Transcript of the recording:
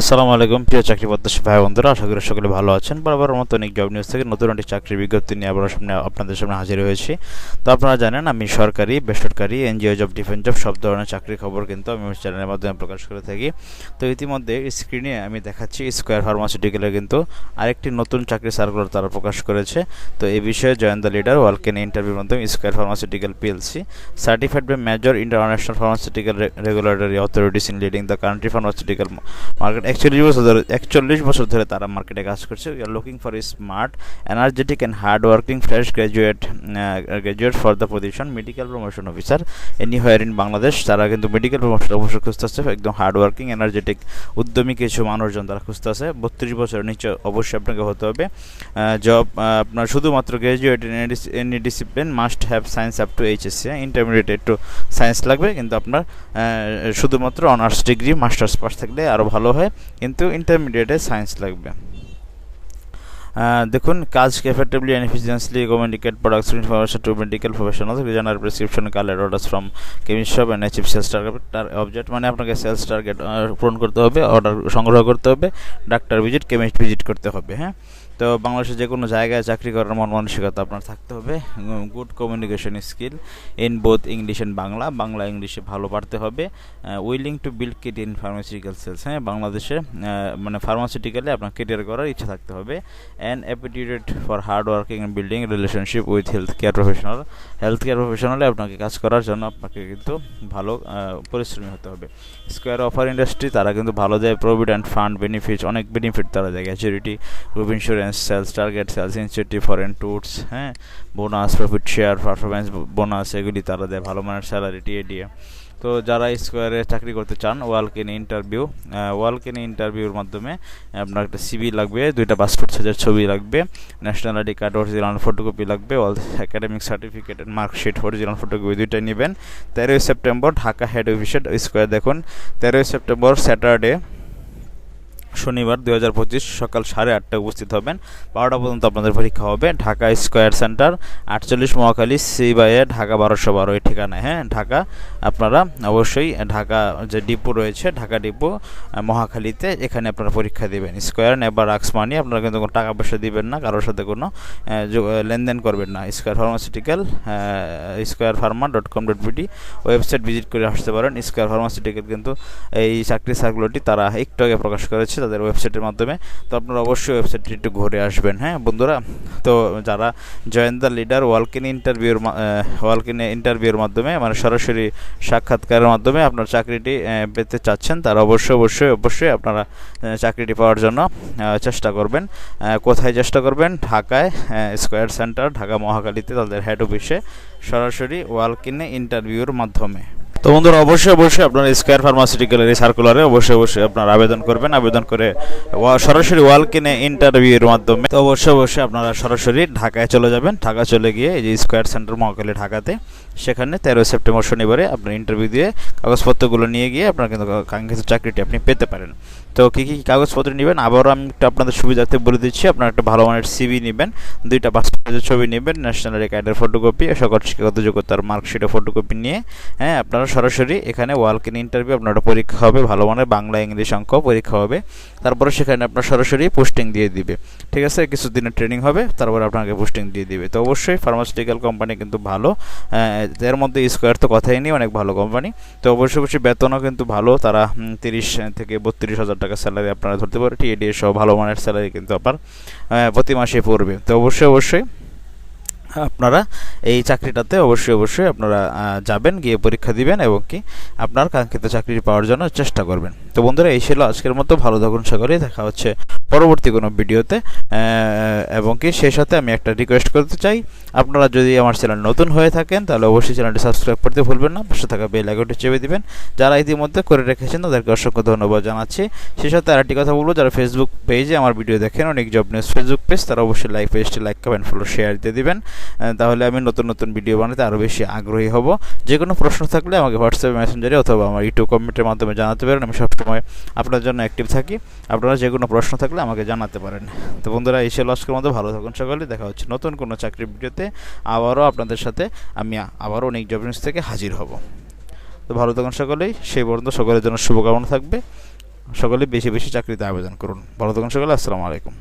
আসসালামু আলাইকুম, প্রিয় চাকরি প্রত্যাশী ভাই বন্ধুরা, আশা করি সকলে ভালো আছেন। বরাবর মতো অনেক জব নিউজ থেকে নতুন একটি চাকরির বিজ্ঞপ্তি নিয়ে আবার সামনে, আপনাদের সামনে হাজির হয়েছি। তো আপনারা জানেন, আমি সরকারি, বেসরকারি, এনজিও জব ডিফেন্স জব সব ধরনের চাকরির খবর কিন্তু আমি চ্যানেলের মাধ্যমে প্রকাশ করে থাকি। তো ইতিমধ্যে স্ক্রিনে আমি দেখাচ্ছি স্কোয়ার ফার্মাসিউটিক্যালের কিন্তু আরেকটি নতুন চাকরি সার্কুলার তারা প্রকাশ করেছে। তো এই বিষয়ে জয়েন দ্য লিডার ওয়ালকেন ইন্টারভিউর মাধ্যমে Square pharmaceutical PLC certified by major international pharmaceutical regulatory authorities in leading the country pharmaceutical market একচল্লিশ বছর ধরে, একচল্লিশ বছর ধরে তারা মার্কেটে কাজ করছে। We are looking for smart energetic and hard working fresh graduate graduate for the position medical promotion officer anywhere in Bangladesh তারা কিন্তু মেডিকেল প্রমোশন অফিসার খুঁজতেছে, একদম হার্ড ওয়ার্কিং এনার্জেটিক উদ্যমী কিছু মানুষজন তারা খুঁজতেছে। বত্রিশ বছরের নিচে অবশ্যই আপনাকে হতে হবে। জব আপনার শুধুমাত্র graduate any discipline must have science up to HSC intermediate একটু সায়েন্স লাগবে, কিন্তু আপনার শুধুমাত্র অনার্স ডিগ্রি মাস্টার্স পাস থাকলে আরও ভালো হয়। কিন্তু ইন্টারমিডিয়েটে সায়েন্স লাগবে। দেখুন, কাজ effectively and efficiently communicate products information to medical professional general prescription colour orders from chemist shop and achieve sales target object মানে আপনাকে সেলস টার্গেট পূরণ করতে হবে অর্ডার সংগ্রহ করতে হবে ডাক্তার ভিজিট কেমিস্ট ভিজিট করতে হবে হ্যাঁ? তো বাংলাদেশে যে কোনো জায়গায় চাকরি করার মন মানসিকতা আপনার থাকতে হবে good communication skill in both English and Bangla Bangla ইংলিশে ভালো পারতে হবে willing to build kit in pharmaceutical sales হ্যাঁ? বাংলাদেশে মানে ফার্মাসিউটিক্যালে আপনার কেরিয়ার করার ইচ্ছা থাকতে হবে for hard working and building relationship with health care professional health care প্রফেশনালে আপনাকে কাজ করার জন্য আপনাকে কিন্তু ভালো পরিশ্রমী হতে হবে। স্কোয়ার অফার ইন্ডাস্ট্রি তারা কিন্তু ভালো দেয় প্রভিডেন্ট ফান্ড বেনিফিট অনেক বেনিফিট তারা দেয় gratuity group insurance sales target sales incentive foreign tours হ্যাঁ? Bonus profit share performance bonus এগুলি তারা দেয়। ভালো মানের স্যালারি টিএ তো যারা স্কোয়ারে চাকরি করতে চান ওয়ালকেন ইন্টারভিউ ওয়ালকেন ইন্টারভিউর মাধ্যমে আপনার একটা সিবি লাগবে, দুইটা পাসপোর্ট সাইজের ছবি লাগবে national ID card original photocopy লাগবে all academic certificate marksheet original photocopy দুইটাই নেবেন। তেরোই সেপ্টেম্বর ঢাকা হেড অফিসের স্কোয়ার দেখুন। তেরোই সেপ্টেম্বর স্যাটারডে শনিবার দু হাজার পঁচিশ সকাল সাড়ে আটটায় উপস্থিত হবেন। বারোটা পর্যন্ত আপনাদের পরীক্ষা হবে। ঢাকা স্কোয়ার সেন্টার, আটচল্লিশ মহাখালী, সিবাইয়ে, ঢাকা বারোশো বারো। এই ঠিকানায় হ্যাঁ ঢাকা আপনারা অবশ্যই ঢাকা যে ডিপো রয়েছে, ঢাকা ডিপো মহাখালীতে এখানে আপনারা পরীক্ষা দেবেন। স্কোয়ার, নেবার রাক্স মানি আপনারা কিন্তু কোনো টাকা পয়সা দিবেন না, কারোর সাথে কোনো লেনদেন করবেন না। Square pharmaceutical Square pharma dot com dot BD website visit করে আসতে পারেন। স্কোয়ার ফার্মাসিউটিক্যাল কিন্তু এই চাকরি সার্কুলারটি তারা একটু আগে প্রকাশ করেছে তাদের ওয়েবসাইটের মাধ্যমে। তো আপনারা অবশ্যই ওয়েবসাইটটি একটু ঘুরে আসবেন হ্যাঁ বন্ধুরা? তো যারা জয়েন দ্য লিডার ওয়ালকিন ইন্টারভিউর ওয়ালকিন ইন্টারভিউর মাধ্যমে মানে সরাসরি সাক্ষাৎকারের মাধ্যমে আপনার চাকরিটি পেতে চাচ্ছেন, তারা অবশ্যই অবশ্যই অবশ্যই আপনারা চাকরিটি পাওয়ার জন্য চেষ্টা করবেন। কোথায় চেষ্টা করবেন? ঢাকায় স্কোয়ার সেন্টার ঢাকা মহাকালীতে তাদের হেড অফিসে সরাসরি ওয়ালকিনে ইন্টারভিউর মাধ্যমে। তো বন্ধুরা, অবশ্যই অবশ্যই আপনার স্কোয়ার ফার্মাসিউটিক্যালের এই সার্কুলারে অবশ্যই অবশ্যই আপনারা আবেদন করবেন। আবেদন করে সরাসরি ওয়াল কিনে ইন্টারভিউর মাধ্যমে তো অবশ্যই অবশ্যই আপনারা সরাসরি ঢাকায় চলে যাবেন। ঢাকা চলে গিয়ে এই যে স্কোয়ার সেন্টার মহাকালী ঢাকাতে, সেখানে তেরোই সেপ্টেম্বর শনিবারে আপনার ইন্টারভিউ দিয়ে কাগজপত্রগুলো নিয়ে গিয়ে আপনার কিন্তু কাঙ্ক্ষিত চাকরিটি আপনি পেতে পারেন। তো কী কী কাগজপত্র নেবেন? আবারও আমি একটু আপনাদের সুবিধার্থে বলে দিচ্ছি, আপনার একটা ভালো মানের সিবি নেবেন, দুইটা ছবি নেবেন ন্যাশনাল কার্ডের ফটোকপি সকল শিক্ষাগত যোগ্যতার মার্কশিটের ফটোকপি নিয়ে হ্যাঁ আপনারা সরাসরি এখানে ওয়ালকিন ইন্টারভিউ আপনার পরীক্ষা হবে, ভালো মানের বাংলা, ইংলিশ অঙ্ক পরীক্ষা হবে, তারপরে সেখানে আপনার সরাসরি পোস্টিং দিয়ে দিবে, ঠিক আছে? কিছুদিনের ট্রেনিং হবে, তারপরে আপনাকে পোস্টিং দিয়ে দিবে। তো অবশ্যই ফার্মাসিউটিক্যাল কোম্পানি কিন্তু ভালো এর মধ্যে স্কোয়ার তো কথাই নেই, অনেক ভালো কোম্পানি তো অবশ্যই অবশ্যই বেতনও কিন্তু ভালো, তারা তিরিশ থেকে বত্রিশ হাজার টাকা স্যালারি আপনারা ধরতে পারেন টিএডি সহ ভালো মানের স্যালারি কিন্তু আপনার প্রতি মাসে পড়বে। তো অবশ্যই অবশ্যই আপনারা এই চাকরিটাতে অবশ্যই অবশ্যই আপনারা যাবেন, গিয়ে পরীক্ষা দিবেন এবং কি আপনার কাঙ্ক্ষিত চাকরি পাওয়ার জন্য চেষ্টা করবেন। তো বন্ধুরা, এই ছিল আজকের মতো। ভালো থাকুন সাগরে দেখা হচ্ছে পরবর্তী কোনো ভিডিওতে। এবং কি সেই সাথে আমি একটা রিকোয়েস্ট করতে চাই। আপনারা যদি আমার চ্যানেল নতুন হয়ে থাকেন, তাহলে অবশ্যই চ্যানেলটি সাবস্ক্রাইব করতে ভুলবেন না। পাশে থাকা বেল আইকনটি চেপে দিবেন। যারা ইতিমধ্যে করে রেখেছেন, তাদেরকে অসংখ্য ধন্যবাদ জানাচ্ছি। সেই সাথে আরেকটি কথা বলব। যারা ফেসবুক পেজে আমার ভিডিও দেখেন, অনেক জব নিউজ ফেসবুক পেজ তারা অবশ্যই লাইক পেজটি লাইক কমেন্ট ফলো শেয়ার দিয়ে দিবেন। তাহলে আমি নতুন নতুন ভিডিও বানাতে আরও বেশি আগ্রহী হব। যে কোনো প্রশ্ন থাকলে আমাকে হোয়াটসঅ্যাপ মেসেঞ্জারে অথবা আমার ইউটিউব কমেন্টের মাধ্যমে জানাতে পারেন। আমি সবসময় আপনার জন্য অ্যাক্টিভ থাকি। আপনারা যে কোনো প্রশ্ন থাকলে আমাকে জানাতে পারেন। তো বন্ধুরা, এই ছিল আজকের মতো। ভালো থাকুন সকালে। দেখা হচ্ছে নতুন কোনো চাকরির ভিডিওতে। আবারও আপনাদের সাথে আমি আবারও অনেক জব নিউজ থেকে হাজির হব। তো ভালো থাকুন সকলেই। সেই পর্যন্ত সকলের জন্য শুভকামনা থাকবে। সকলে বেশি বেশি চাকরিতে আবেদন করুন। ভালো থাকুন সকলে। আসসালামু আলাইকুম।